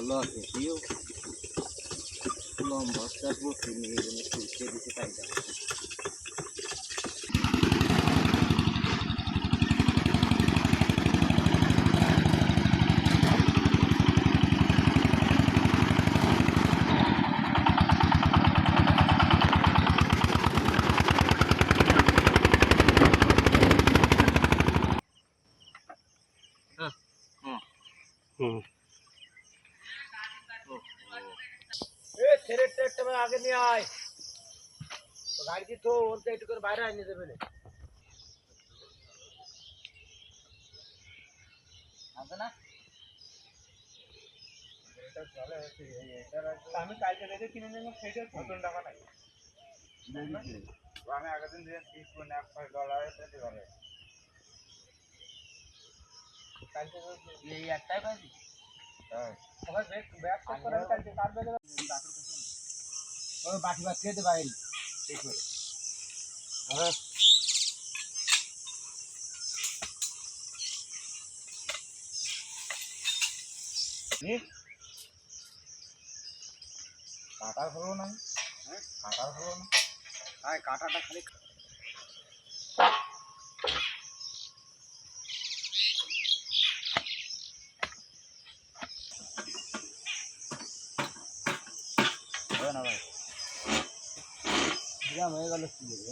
পিউ ভালো আছে পিউ লম্বা চাষ বসে নিয়ে গেলে তুলতে দিতে তাই একটা আগে নিয়ে আয়। গাড়ি তো একটু করে বাইরে আনিয়ে দেবে না? আমি কালকে দেখে কিনে নিলাম সেইটা নতুন টাকা নাই। আমি আগের দিন এক পাঁচ ডলারে কালকে এই একটাই পাইছি। হ্যাঁ। ব্যাগ করে কালকে ঠিক কাটার হলো না? হ্যাঁ? কাটার হলো না। কাঁটাটা খালি হবে না ভাই গ্রাম হয়ে গেল কি বলব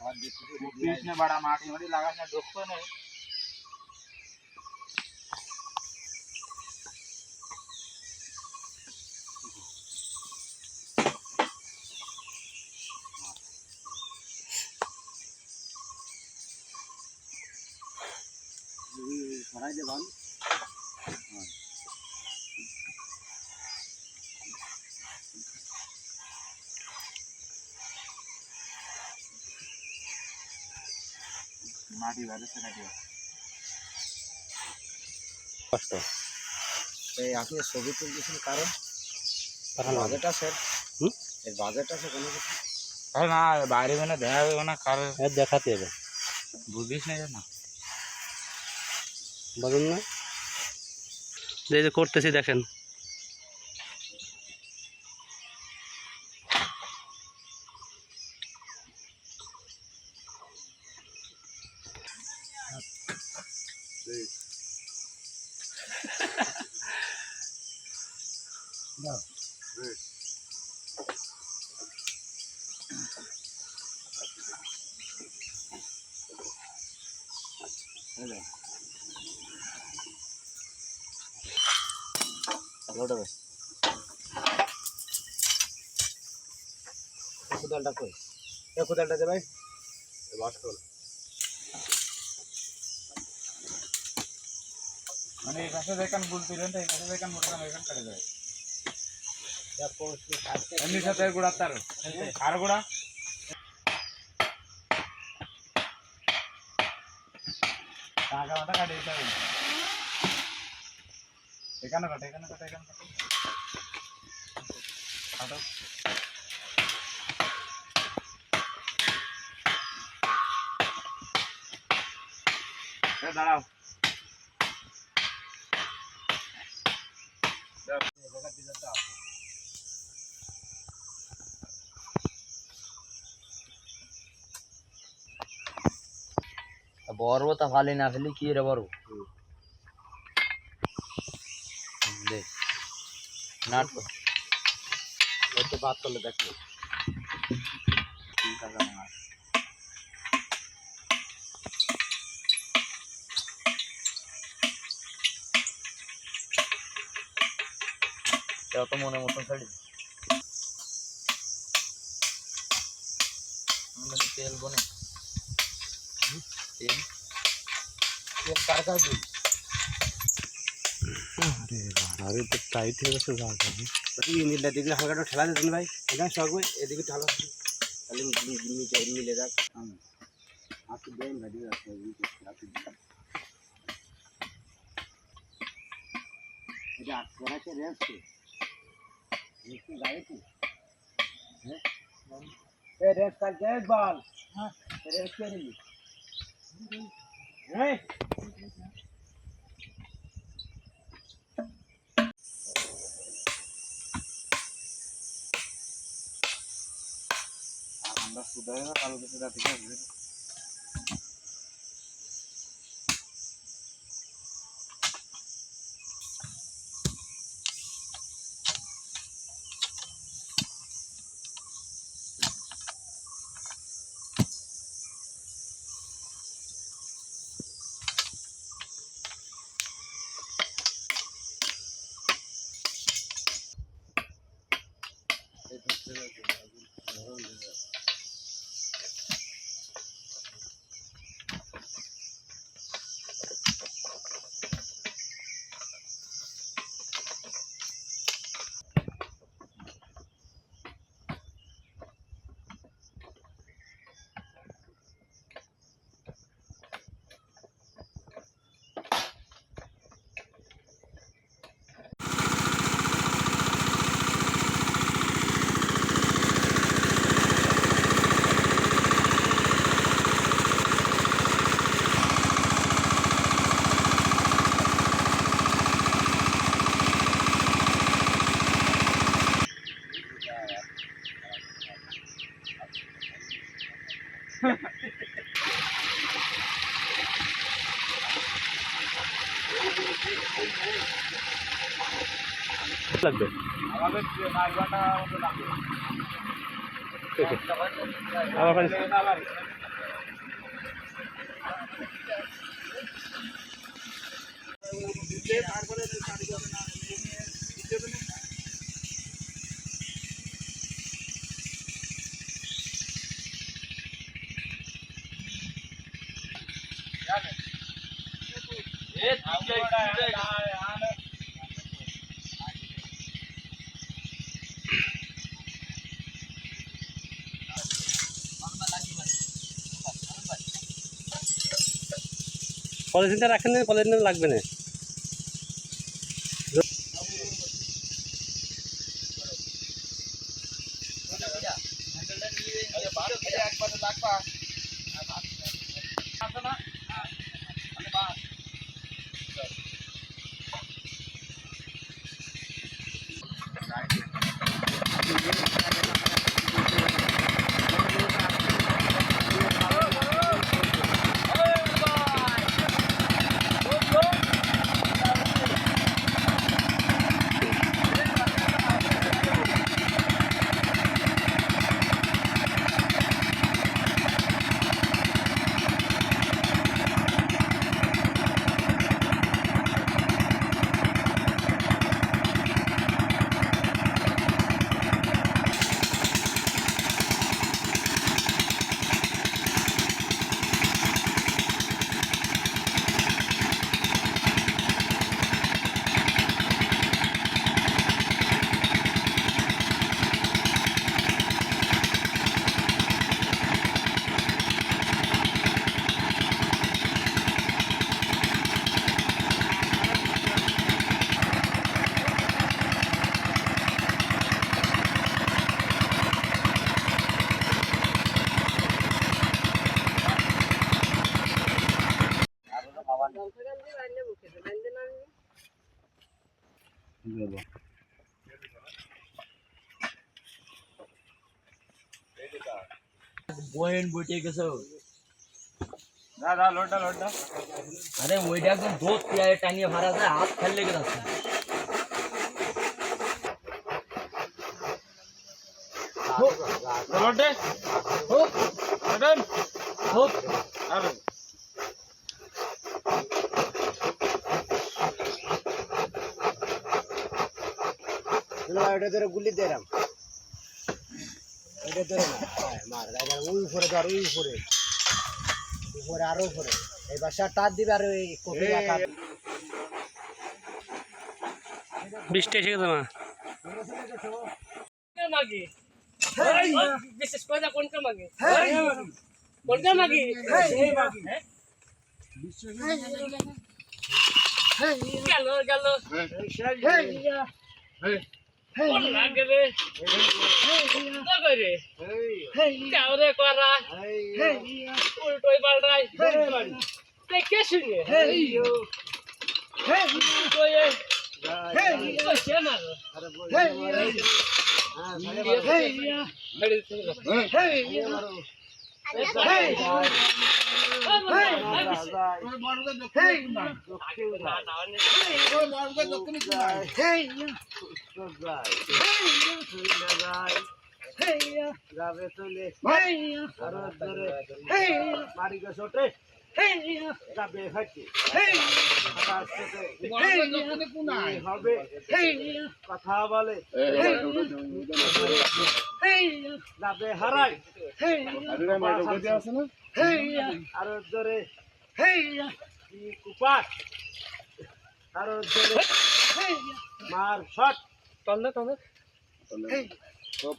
আর দেখছি কৃষ্ণ বাড়া মাটি মাটি লাগাস না ঢুকতো না মাটি বাড়ছে নাকি কষ্ট। এই আপনি ছবি তুলতেছেন কারণ। বাজেট আছে হুম? এর বাজেট আছে কোনো কিছু? আরে না বাইরে মানে দেখা যাবে না কার? এ দেখাতে হবে। বুঝিস না না। বলুন না। যে যে করতেছি দেখেন। ভালোটা বেশ। কোদালটা কই? এ কোদালটা দে ভাই। মানে এই পাশে দেখেন বুলতিলেন তো এই পাশে দেখেন মোটর এখান কাটে যায়। এমনি সাথে গুড়া তার। আর গুড়া? টাকা মাথা কাটে দিতে হবে। এখানে কাটে এখানে কাটে এখানে কাটে। কাটো। দাঁড়াও। বড় তা ভালো না ফেলি কি রে বড় নাট তো বাদ করলে দেখো এত মনে মতন ছাড়ি আমাদের তেল বনে তেল তেল কার কার দিই আরে তো টাইট হয়ে গেছে জালটা এই মিলটা দিকে হালকা ঠেলা দিতেন ভাই এখানে শখ ভাই এদিকে ঢালা তাহলে নিচে মিলে যাক আপনি দেন ভাই দিয়ে রাখতে আপনি এটা আট করাছে রেস্ট একটু গাড়িতে হ্যাঁ এ রেস্ট কাল রেস্ট বল হ্যাঁ রেস্ট করে নি এই আমরা সুদা হয়ে কালো কিছু রাতে ঠিক আছে আবার পানি পলিথিনটা রাখেন না। পলিথিনটা লাগবে না বয়েন বইটে গেছো দাদা লোডটা লোডটা আরে ওইটা একদম ধোত পেয়ারে টানিয়ে ভাড়া যায় হাত ফেল লেগে যাচ্ছে লোডে লোডেন আরে ওটা ধরে গুলি দেরাম এটা ধরে না। হ্যাঁ, মার গাইদার ওই উপরে ধর ওই উপরে। উপরে আরও উপরে। এই বাসা টার দিবে আর ওই কপি রাখা বৃষ্টি এসে গেছে মা মাগে? বিশেষ করে কোনটা মাগে? কোনটা মাগে? গেল গেল। কাও রে? করা। উল্টোই পাল্টাই। দেখে শুনে? না যাবে চলে যাবে হাঁটে হবে কথা বলে যাবে হারাই আরও ধরে মার শট। তন্দে তন্দে হলো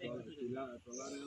কাইসুলিয়া আরও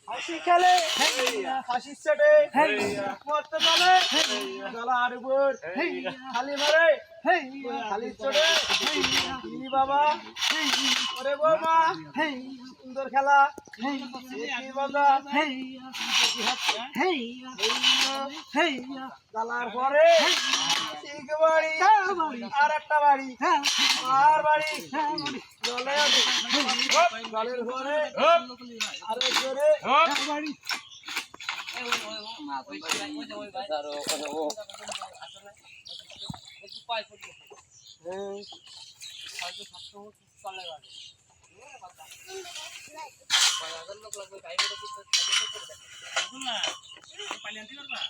হাসি খেলে হাসির চটে মরতে চলে গলার উপর খালি মারে খালি চড়ে কি বাবা ওরে বৌমা সুন্দর খেলা গালার পরে বাড়ি আর একটা বাড়ি আর বাড়ি পালিয়ান্তি করলা হ্যাঁ।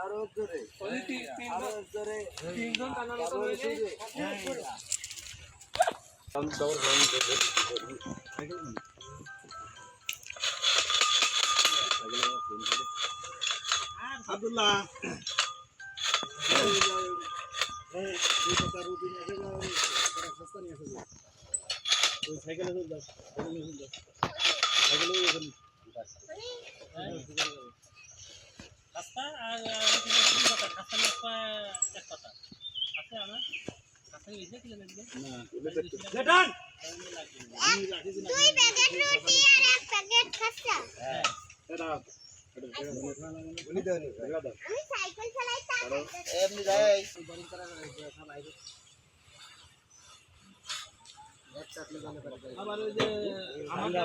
আরও জোরে আরও জোরে তিনজন টানানো তো আরও হয়েছে। জোরে রাস্তা আর রাস্তা এক কথা আছে আমার দুই প্যাকেট রুটি আর এক প্যাকেট খাস্তা। আবার ওই যে আমাদের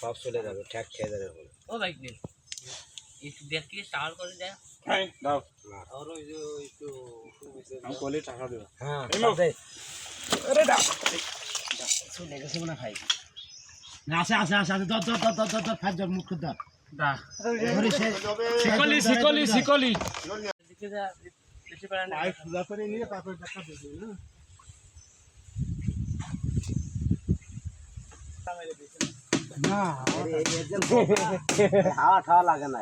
সব চলে যাবে ঠ্যাক খেয়ে যাবে ও নিয়ে একটু দেখি করে দেয় দাও। আর ওই যে একটু আমি কলি টাকা দেবো হ্যাঁ চলে গেছে আসে আসে আসে আসে দর দর দর দর দর দর দর মুখ দর দা। শিকলি শিকলি শিকলি দেখে যা বেশি পারে না পায়ে সোজা করে নিয়ে তারপরে টাকা দেবে না? না হাওয়া ঠাওয়া লাগে না।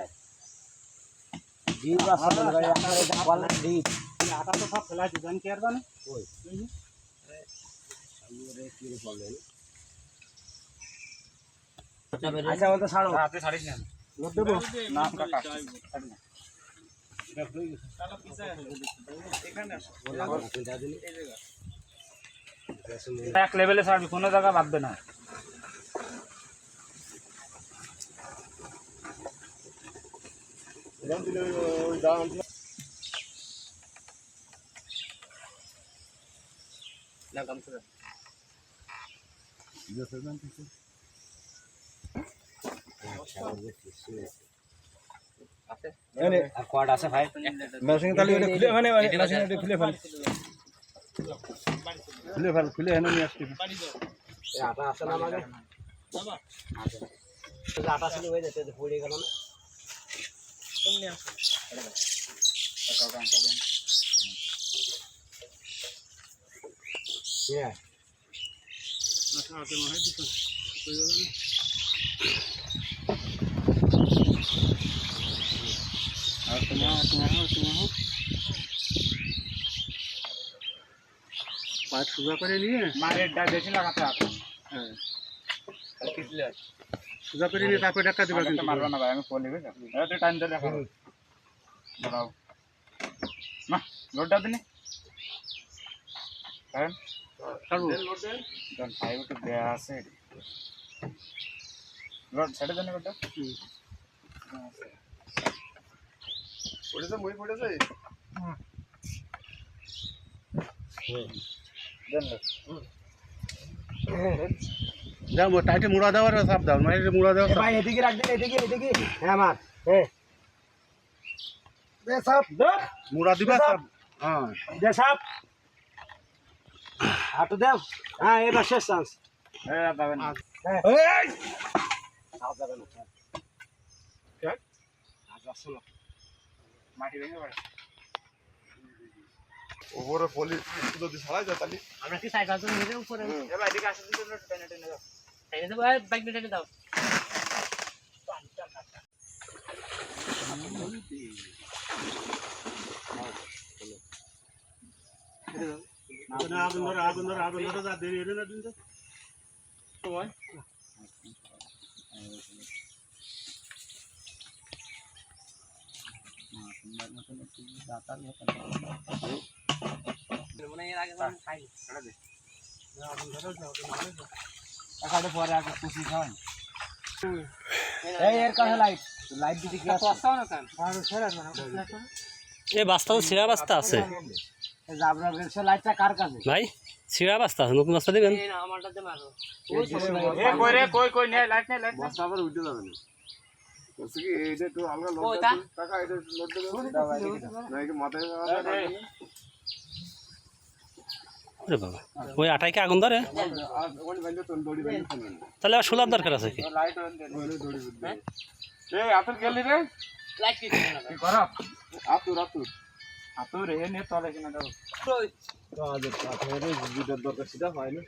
ডিপ আছে মনে হয় আপনার এই বলেন ডিপ আটা তো সব ফেলা দিবেন কি আর জানে আচ্ছা বলতে ছাড়ো হাতে ছাড়িস না লোক দেবো না কাকা এক লেভেলে ছাড়বি কোনো জায়গা বাঁধবে না মানে আটা আছে। না যে আটা ছিল হয়ে যেতে পড়ে গেল না Yeah. আর তোমার তোমার তোমার পায়ে সোজা করে নিয়ে মায়ের সোজা করে নিয়ে তারপরে টাকা দিবা কিন্তু। মারবা না ভাই আমি কলি বুঝছ তুই টাইম ধরে দেখো দাঁড়াও। না লোডটা দিনি। কারণ ছাড়বো দেন ফাইভ একটু দেয়া আছে। লোড ছেড়ে দেন লোডটা পড়েছে মই পড়েছে? দেন লোড যাও মো টাইটে মুড়া দেওয়ার সাপ দাও মানে মুড়া এ ভাই এদিকে রাখ দিন এদিকে এদিকে। হ্যাঁ মার হ্যাঁ দে সাপ। দে। মুড়া দিবা সাপ। হ্যাঁ। দে সাপ। হাঁটু দেও। হ্যাঁ এবার শেষ চান্স হ্যাঁ। পাবেন এই। সাপ যাবে না। ঠিক? আজ আসছে না। মাটি ভেঙে পড়ে। ওপরে পলি ছাড়াই যায় তাহলে। আমরা কি সাইকেল তো নিয়ে উপরে? এবার এদিকে আসেন তো টেনে টেনে দাও টেনে দেবো বাইক টেনে দাও। আগুন ধরে আগুন ধরে আগুন ধরে যা দেরি হলে না দিন তো মানে এর আগে খাই টাকাটা পরে আগে খুশি খাওয়ান এই এর কাছে লাইট লাইট দিতে কি আছে এ বাস্তা তো ছেঁড়া বাস্তা আছে। এই জাবরার কাছে লাইটটা কার কাছে? ভাই ছিঁড়া বাস্তা আছে নতুন বাস্তা দেবেন? না আমারটাতে মারো। এ কই রে কই কই নে লাইট নে লাইট নে। বস্তা আবার উঠে যাবে না। বলছি কি এইটা একটু হালকা লোড টাকা এটা লোড দেবে। না এটা মাথায় ওরে বাবা। ওই আটাই কি আগুন ধরে? তাহলে আর সোলার দরকার আছে কি? এ আতর গেলি রে। আতুর আতুর। আতর রে তলে কিনা যেটা দরকার সেটা হয় না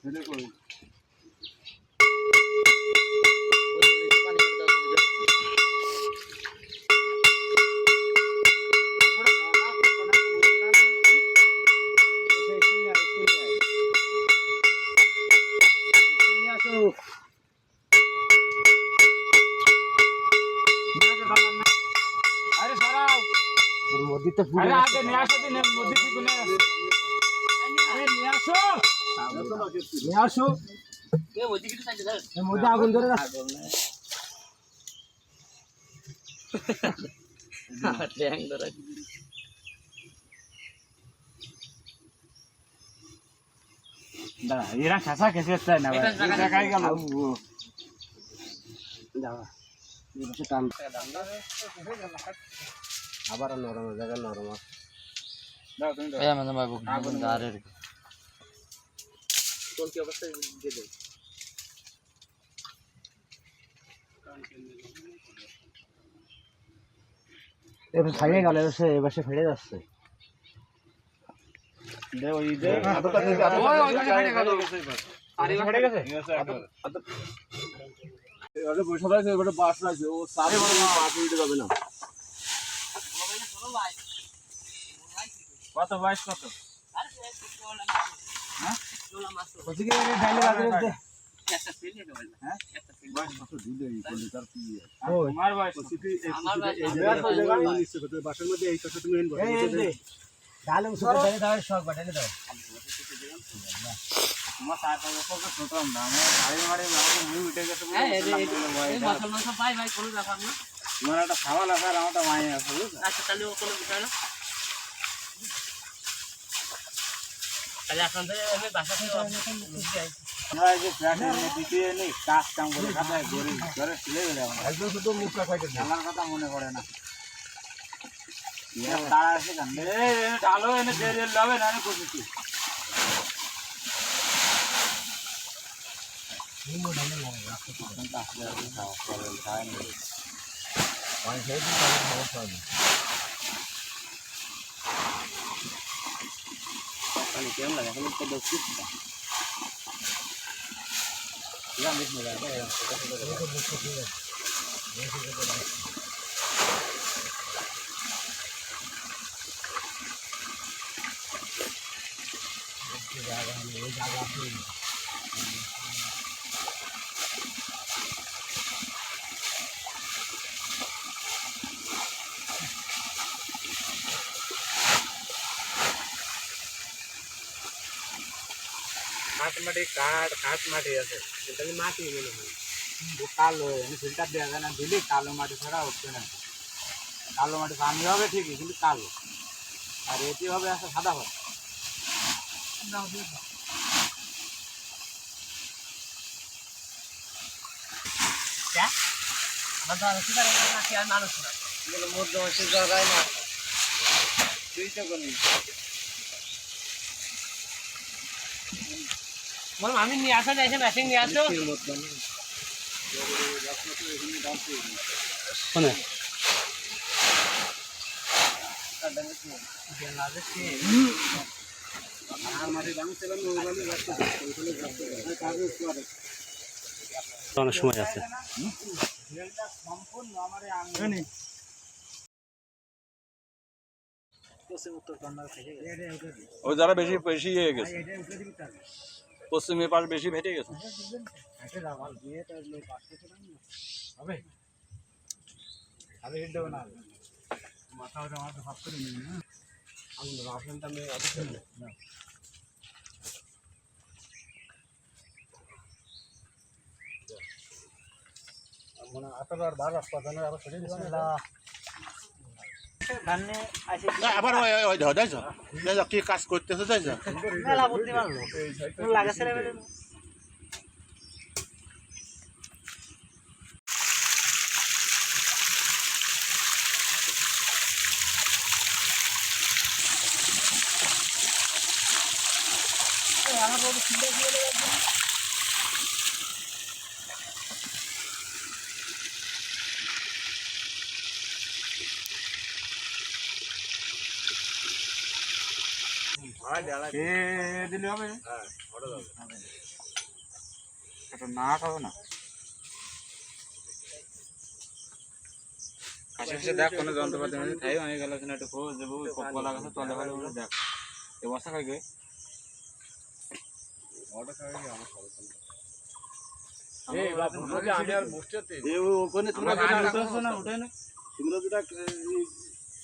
সেটা কই আরে সরাও মসজিদটা আরে আগে নিয়ে আসো দিন মধ্যে থেকে নিয়ে আসো। আরে নিয়ে আসো। নিয়ে আসো। এ ওই দিকে সাইডে ধর এর মধ্যে আগুন ধরে ট্যাং ধরে। দাঁড়া এরা খাসা খেসে চায় না ভাই। এটা দেখাই গেল যাওয়া এবার টান। আবার নরম জায়গা নরম আছে দাও তুমি দাও। এই আমাদের ভাই আগুন দাঁড়ের কোন কি অবস্থায় দিয়ে দেয় এবার ছাড়িয়ে গেল এবার সে এবার সে ফেড়ে যাচ্ছে। দে ওই দে। ওই ওই ফেড়ে গেল। আরে ফেটে গেছে। এবারে বসে আছে এবারে বাস আছে। ও সারে বড় বাস উঠে যাবে না। কত বয়স কত হ্যাঁ? আমার বাসার মধ্যে এই কথা তুমি ডালে দাও দাও তোমার চার পাঁচ বছর ছোট আমরা আমার গাড়ি মারি উঠে গেছে হ্যাঁ পাই ভাই কোনো ব্যাপার না তোমার একটা সাবাল আছে আর আমারটা মায়ে আছে আচ্ছা তাহলে ও কোনো বিষয় না। তাহলে আপনাদের আমি বাসা থেকে আমরা যে দিতে এনে কাজ কাম করে খাতায় গরিব ঘরে ছিলে গেলে একদম শুধু মুখ খাইতে আমার কথা মনে পড়ে না। তারা এই এনে ডালো এনে দেরি লবে না আমি করছি Bạn sẽ chúng ta lên một phần. Cái này kéo là không có được chút. Làm việc mình làm cái này là không có được chút. Hãy subscribe cho kênh Ghiền Mì Gõ Để không bỏ lỡ những video hấp dẫn কাঠ মাটি কাঠ কাঠ মাটি আছে। তাহলে মাটি ও কালো এনে ফিল্টার দেওয়া যায় না দিলে কালো মাটি ছাড়া হচ্ছে না কালো মাটি পানি হবে ঠিকই কিন্তু কালো। আর এটি হবে একটা সাদা হবে মানুষ না? মধ্যে জায়গায় না তুই তো করবি বললাম আমি নিয়ে আসা যাইছে মেশিন নিয়ে আসো। মানে অনেক সময় আছে। ওই যারা বেশি বেশি ইয়ে গেছে। পশ্চিমে পাশ বেশি ভেটে গেছে। মানে আতর আর বার জানো আবার আসে না, আবার ওই ওই ধর দেখছ? দেখছ কি কাজ করতেছে দেখছ? মেলা বুদ্ধি মারলো। লাগাছে রে দিলে হবে এটা না খাব না আশেপাশে দেখ কোনো যন্ত্রপাতি মধ্যে তাই হয়ে গেল কিনা একটু খোঁজ দেবো কলা গাছে তলে ফলে ওগুলো দেখ এ বস্তা খাইবে ওখানে তোমরা উঠে না তোমরা যেটা